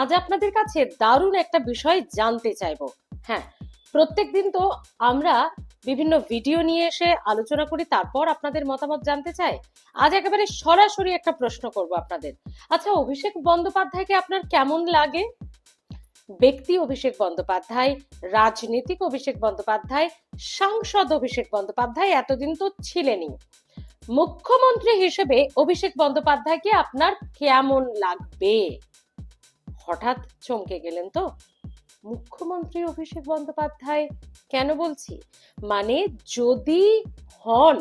আজ আপনাদের কাছে দারুণ একটা বিষয় জানতে চাইব। হ্যাঁ প্রত্যেক দিন তো আমরা বিভিন্ন ভিডিও নিয়ে এসে আলোচনা করি, তারপর আপনাদের মতামত জানতে চাই। আজ একেবারে সরাসরি একটা প্রশ্ন করব আপনাদের। আচ্ছা অভিষেক বন্দ্যোপাধ্যায়কে আপনার কেমন লাগে? ব্যক্তি অভিষেক বন্দ্যোপাধ্যায়, রাজনীতিক অভিষেক বন্দ্যোপাধ্যায়, সাংসদ অভিষেক বন্দ্যোপাধ্যায় এতদিন তো ছিলেনই। মুখ্যমন্ত্রী হিসেবে অভিষেক বন্দ্যোপাধ্যায়কে আপনার কেমন লাগবে? হঠাৎ চমকে গেলেন তো? মুখ্যমন্ত্রী অভিষেক বন্দ্যোপাধ্যায় কেন বলছি? মানে যদি হন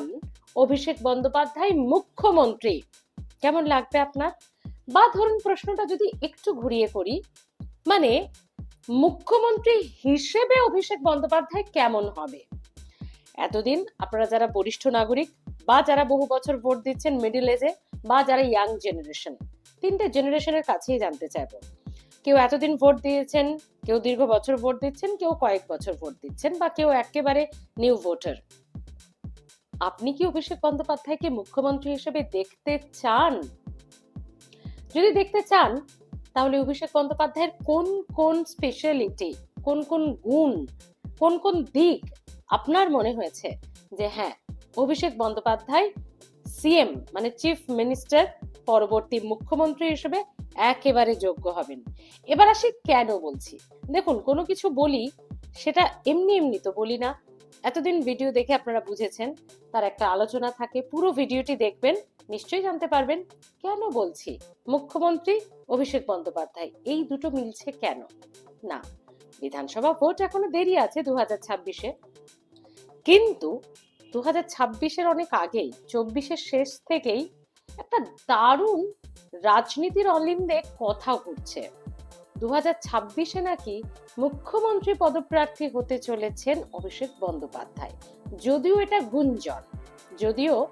অভিষেক বন্দ্যোপাধ্যায় মুখ্যমন্ত্রী, কেমন লাগবে আপনার? বা ধরুন প্রশ্নটা যদি একটু ঘুরিয়ে করি মানে মুখ্যমন্ত্রী হিসেবে অভিষেক বন্দ্যোপাধ্যায় কেমন হবে? এতদিন আপনারা যারা বরিষ্ঠ নাগরিক বা যারা বহু বছর ভোট দিচ্ছেন মিডিল এজে বা যারা ইয়াং জেনারেশন তিনটে জেনারেশনের কাছেই জানতে চাইব। কেউ এতদিন ভোট দিয়েছেন, কেউ দীর্ঘ বছর ভোট দিচ্ছেন, কেউ কয়েক বছর ভোট দিচ্ছেন বা কেউ একেবারে নিউ ভোটার আপনি কি অভিষেক বন্দ্যোপাধ্যায়কে মুখ্যমন্ত্রী হিসেবে দেখতে চান? যদি দেখতে চান, তাহলে অভিষেক বন্দ্যোপাধ্যায়ের কোন কোন স্পেশালিটি কোন কোন গুণ, কোন কোন দিক আপনার মনে হয়েছে যে হ্যাঁ অভিষেক বন্দ্যোপাধ্যায় সিএম মানে চিফ মিনিস্টার পরবর্তী মুখ্যমন্ত্রী হিসেবে একেবারে যোগ্য হবেন। এবার আসি কেন বলছি। দেখুন, কোনো কিছু বলি, সেটা এমনি এমনি তো বলি না। এতদিন ভিডিও দেখে আপনারা বুঝেছেন, তার একটা আলোচনা থাকে, পুরো ভিডিওটি দেখবেন, নিশ্চয়ই জানতে পারবেন কেন বলছি। মুখ্যমন্ত্রী অভিষেক বন্দ্যোপাধ্যায়, এই দুটো মিলছে কেন? না, বিধানসভা ভোট এখনও দেরি আছে দু হাজার ছাব্বিশে। কিন্তু দু হাজার ছাব্বিশের অনেক আগেই, চব্বিশের শেষ থেকেই একটা দারুণ রাজনীতির অলিন্দে কথা ঘুরছে দু হাজার ছাব্বিশে নাকি মুখ্যমন্ত্রী পদপ্রার্থী হতে চলেছেন অভিষেক বন্দ্যোপাধ্যায়। যদিও এটা গুঞ্জন, যদিও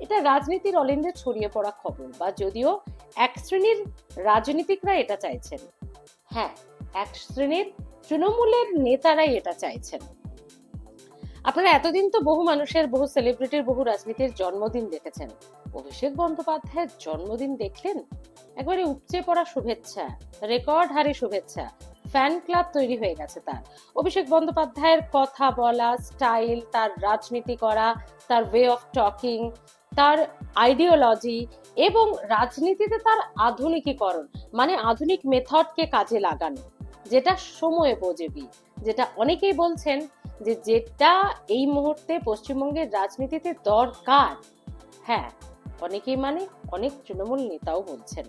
এটা রাজনীতির অলিন্দে ছড়িয়ে পড়া খবর বা যদিও এক শ্রেণির রাজনীতিকরা এটা চাইছেন। হ্যাঁ এক শ্রেণির তৃণমূলের নেতারাই এটা চাইছেন। আপনারা এতদিন তো বহু মানুষের, বহু সেলিব্রিটির বহু রাজনীতির জন্মদিন দেখেছেন। অভিষেক বন্দ্যোপাধ্যায়ের জন্মদিন দেখলেন, একবারে উপচে পড়া শুভেচ্ছা রেকর্ড হারে শুভেচ্ছা ফ্যান ক্লাব তৈরি হয়ে গেছে তার। অভিষেক বন্দ্যোপাধ্যায়ের কথা বলা স্টাইল তার রাজনীতি করা, তার ওয়ে অফ টকিং তার আইডিওলজি এবং রাজনীতিতে তার আধুনিকীকরণ মানে আধুনিক মেথডকে কাজে লাগানো, যেটা সময় বোঝেবি যেটা অনেকেই বলছেন যে যেটা এই মুহূর্তে পশ্চিমবঙ্গের রাজনীতিতে দরকার। হ্যাঁ অনেকেই মানে অনেক তৃণমূল নেতাও বলছেন।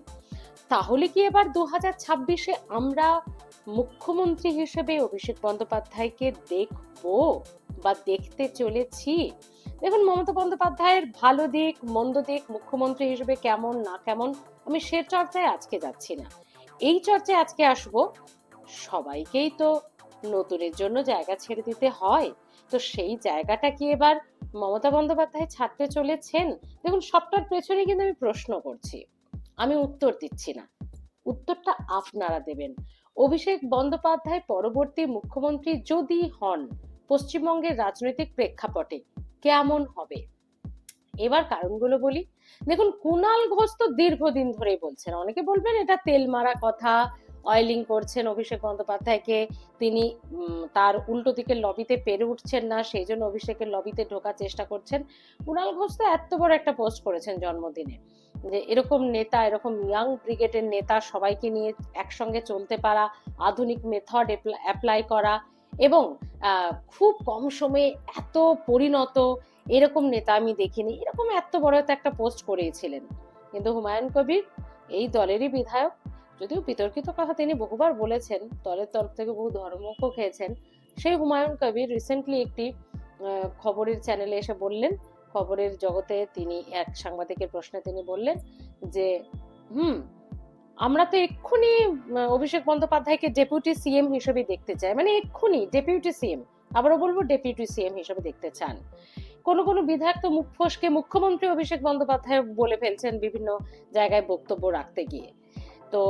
তাহলে কি এবার দু হাজার ছাব্বিশে আমরা মুখ্যমন্ত্রী হিসেবে অভিষেক বন্দ্যোপাধ্যায়কে দেখব বা দেখতে চলেছি? দেখুন, মমতা বন্দ্যোপাধ্যায়ের ভালো দিক, মন্দ দিক, মুখ্যমন্ত্রী হিসেবে কেমন, না কেমন, আমি সে চর্চায় আজকে যাচ্ছি না। এই চর্চায় আজকে আসব। সবাইকেই তো নতুনের জন্য জায়গা ছেড়ে দিতে হয়। তো সেই জায়গাটা কি এবার মমতা বন্দ্যোপাধ্যায় ছাড়তে চলেছেন? দেখুন, সবটার পেছনে কিন্তু আমি প্রশ্ন করছি। আমি উত্তর দিচ্ছি না। উত্তরটা আপনারা দেবেন। অভিষেক বন্দ্যোপাধ্যায় পরবর্তী মুখ্যমন্ত্রী যদি হন, পশ্চিমবঙ্গের রাজনৈতিক প্রেক্ষাপটে কেমন হবে? এবার কারণগুলো বলি। দেখুন কুণাল ঘোষ তো দীর্ঘদিন ধরেই বলছেন। অনেকে বলবেন, এটা তেল মারা কথা অয়েলিং করছেন অভিষেক বন্দ্যোপাধ্যায়কে। তিনি তার উল্টো দিকের লবিতে পেরে উঠছেন না, সেই জন্য অভিষেকের লবিতে ঢোকার চেষ্টা করছেন। কুণাল ঘোষ তো এত বড় একটা পোস্ট করেছেন জন্মদিনে, যে এরকম নেতা, এরকম ইয়াং ব্রিগেডের নেতা সবাইকে নিয়ে একসঙ্গে চলতে পারা, আধুনিক মেথড অ্যাপ্লাই করা এবং খুব কম সময়ে এত পরিণত এরকম নেতা আমি দেখিনি। এরকম এত বড় একটা পোস্ট করেছিলেন। কিন্তু হুমায়ুন কবির, এই দলেরই বিধায়ক যদিও বিতর্কিত কথা তিনি বহুবার বলেছেন, দলের তরফ থেকে বহু ধর্মজ্ঞ খেয়েছেন। সেই হুমায়ুন কবির রিসেন্টলি একটি খবরের চ্যানেলে এসে বললেন, খবরের জগতে তিনি এক সাংবাদিকের প্রশ্নে তিনি বললেন যে, হুম, আমরা তো এক্ষুনি অভিষেক বন্দ্যোপাধ্যায়কে ডেপুটি সিএম হিসেবে দেখতে চাই। মানে এক্ষুনি ডেপুটি সিএম আবারও বলব ডেপুটি সিএম হিসেবে দেখতে চান। কোনো কোনো বিধায়ক তো মুখ ফসকে মুখ্যমন্ত্রী অভিষেক বন্দ্যোপাধ্যায় বলে ফেলছেন বিভিন্ন জায়গায় বক্তব্য রাখতে গিয়ে। তো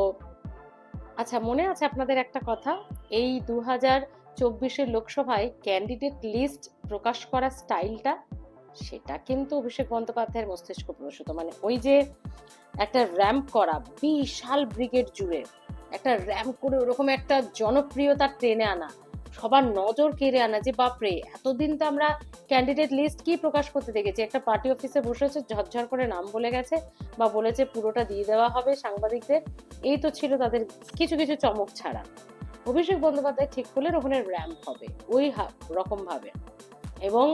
আচ্ছা মনে আছে আপনাদের একটা কথা? এই দু হাজার চব্বিশের লোকসভায় ক্যান্ডিডেট লিস্ট প্রকাশ করার স্টাইলটা সেটা কিন্তু অভিষেক বন্দ্যোপাধ্যায়ের মস্তিষ্ক প্রসূত মানে ওই যে একটা র্যাম্প করা, বিশাল ব্রিগেড জুড়ে, একটা র্যাম্প করে ওরকম একটা জনপ্রিয়তা টেনে আনা সবার নজর কেড়ে আনা যে, বাপরে, এতদিন তো আমরা ক্যান্ডিডেট লিস্ট কি প্রকাশ করতে দেখেছি? একটা পার্টি অফিসে বসেছে ঝরঝর করে নাম বলে গেছে বা বলেছে পুরোটা দিয়ে দেওয়া হবে সাংবাদিকদের। এই তো ছিল তাদের কিছু কিছু চমক ছাড়া। অভিষেক বন্দ্যোপাধ্যায় ঠিক করলেন ওখানে র্যাম্প হবে, ওই রকম ভাবে এবং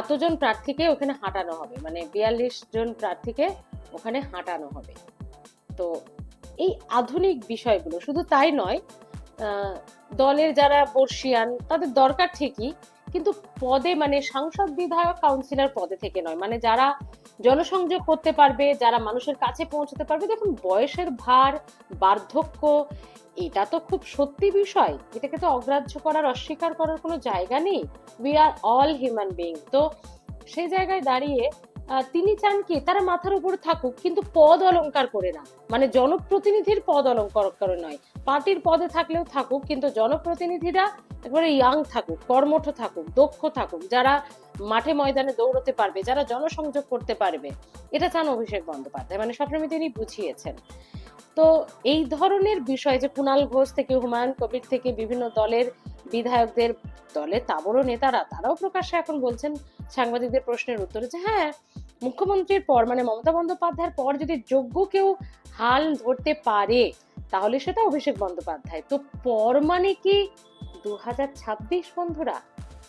এতজন প্রার্থীকে ওখানে হাঁটানো হবে মানে বিয়াল্লিশ জন প্রার্থীকে ওখানে হাঁটানো হবে। তো এই আধুনিক বিষয়গুলো, শুধু তাই নয় দলের যারা বর্ষিয়ান, তাদের দরকার ঠিকই, কিন্তু পদে মানে সাংসদ বিধায়ক কাউন্সিলর পদে থেকে নয়। মানে যারা জনসংযোগ করতে পারবে, যারা মানুষের কাছে পৌঁছতে পারবে, দেখুন বয়সের ভার, বার্ধক্য, এটা তো খুব সত্যি বিষয়। এটাকে তো অগ্রাহ্য করার, অস্বীকার করার কোনো জায়গা নেই। We are all human being তো সেই জায়গায় দাঁড়িয়ে তিনি চান কি, তারা মাথার উপর থাকুক, কিন্তু পদ অলংকার করে না। মানে জনপ্রতিনিধির পদ অলংকার করে নয়। পার্টির পদে থাকলেও থাকুক, কিন্তু জনপ্রতিনিধিরা একবারে ইয়াং থাকুক, কর্মঠ থাকুক, দক্ষ থাকুক, যারা মাঠে ময়দানে দৌড়তে পারবে, যারা জনসংযোগ করতে পারবে। এটা চান অভিষেক বন্দ্যোপাধ্যায়। মানে সবসময় তিনি বুঝিয়েছেন। তো এই ধরনের বিষয় যে কুণাল ঘোষ থেকে, হুমায়ুন কবির থেকে বিভিন্ন দলের বিধায়কদের, দলের তাবড় নেতারা, তারাও প্রকাশ্যে এখন বলছেন সাংবাদিকদের প্রশ্নের উত্তরে যে হ্যাঁ মুখ্যমন্ত্রীর পর মানে মমতা বন্দ্যোপাধ্যায়ের পর যদি যোগ্য কেউ হাল ধরতে পারে, তাহলে সেটা অভিষেক বন্দ্যোপাধ্যায়। তো পর মানে কি? দু হাজার ছাব্বিশ বন্ধুরা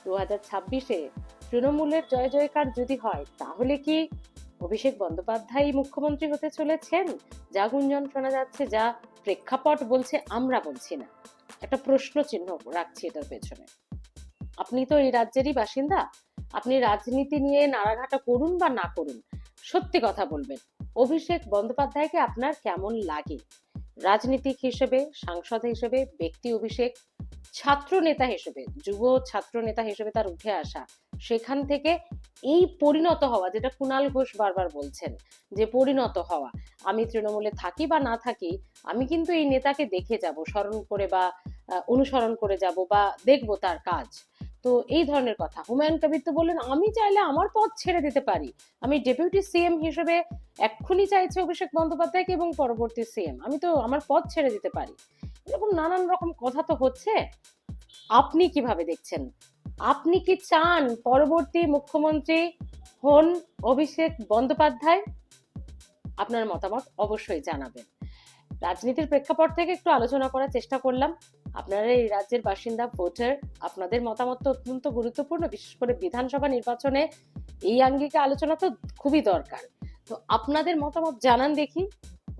দু হাজার ছাব্বিশে তৃণমূলের জয় জয়কার যদি হয়, তাহলে কি অভিষেক বন্দ্যোপাধ্যায় মুখ্যমন্ত্রী হতে চলেছেন? যা গুঞ্জন শোনা যাচ্ছে, যা প্রেক্ষাপট বলছে, আমরা বলছি না। একটা প্রশ্ন চিহ্ন রাখছি এটার পেছনে। আপনি তো এই রাজ্যেরই বাসিন্দা। আপনি রাজনীতি নিয়ে নাড়াঘাটা করুন বা না করুন, সত্যি কথা বলবেন। অভিষেক বন্দ্যোপাধ্যায়কে আপনার কেমন লাগে? রাজনীতিক হিসেবে, সাংসদ হিসেবে, ব্যক্তি অভিষেক ছাত্র নেতা হিসেবে, যুব ছাত্র নেতা হিসেবে তার উঠে আসা, সেখান থেকে এই পরিণত হওয়া, যেটা কুণাল ঘোষ বারবার বলছেন, যে পরিণত হওয়া, আমি তৃণমূলে থাকি বা না থাকি, আমি কিন্তু এই নেতাকে দেখে যাব, স্মরণ করে বা অনুসরণ করে যাব বা দেখব তার কাজ। তো এই ধরনের কথা। হুমায়ুন কবির তো বললেন, আমি চাইলে আমার পদ ছেড়ে দিতে পারি। আমি ডেপুটি সিএম হিসেবে এক্ষুনি চাইছে অভিষেক বন্দ্যোপাধ্যায়কে এবং পরবর্তী সিএম। আমি তো আমার পদ ছেড়ে দিতে পারি। এরকম নানান রকম কথা তো হচ্ছে। আপনি কীভাবে দেখছেন? আপনি কি চান পরবর্তী মুখ্যমন্ত্রী হন অভিষেক বন্দ্যোপাধ্যায়? আপনার মতামত অবশ্যই জানাবেন। রাজনীতির প্রেক্ষাপট থেকে একটু আলোচনা করার চেষ্টা করলাম। আপনারা এই রাজ্যের বাসিন্দা, ভোটার, আপনাদের মতামত তো অত্যন্ত গুরুত্বপূর্ণ, বিশেষ করে বিধানসভা নির্বাচনে এই আঙ্গিকে আলোচনা তো খুবই দরকার। তো আপনাদের মতামত জানান দেখি,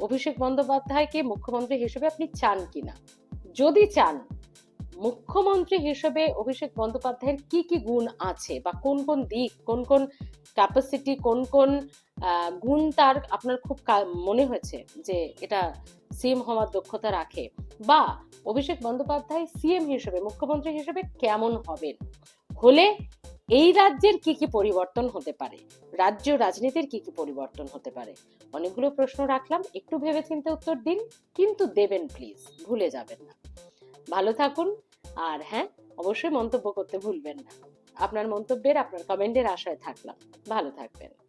অভিষেক বন্দ্যোপাধ্যায়কে মুখ্যমন্ত্রী হিসেবে আপনি চান কিনা? যদি চান মুখ্যমন্ত্রী হিসেবে অভিষেক বন্দ্যোপাধ্যায়ের কি কি গুণ আছে বা কোন কোন দিক, কোন কোন ক্যাপাসিটি কোন কোন গুণ তার আপনার খুব মনে হয়েছে যে এটা সিএম হওয়ার দক্ষতা রাখে? বা অভিষেক বন্দ্যোপাধ্যায় সিএম হিসেবে, মুখ্যমন্ত্রী হিসেবে কেমন হবেন হলে এই রাজ্যের কি কি পরিবর্তন হতে পারে? রাজ্য রাজনীতির কি কি পরিবর্তন হতে পারে? অনেকগুলো প্রশ্ন রাখলাম, একটু ভেবেচিন্তে উত্তর দিন, কিন্তু দেবেন প্লিজ ভুলে যাবেন না। ভালো থাকুন। আর হ্যাঁ অবশ্যই মন্তব্য করতে ভুলবেন না। আপনার মন্তব্যের, আপনার কমেন্টের আশায় থাকলাম। ভালো থাকবেন।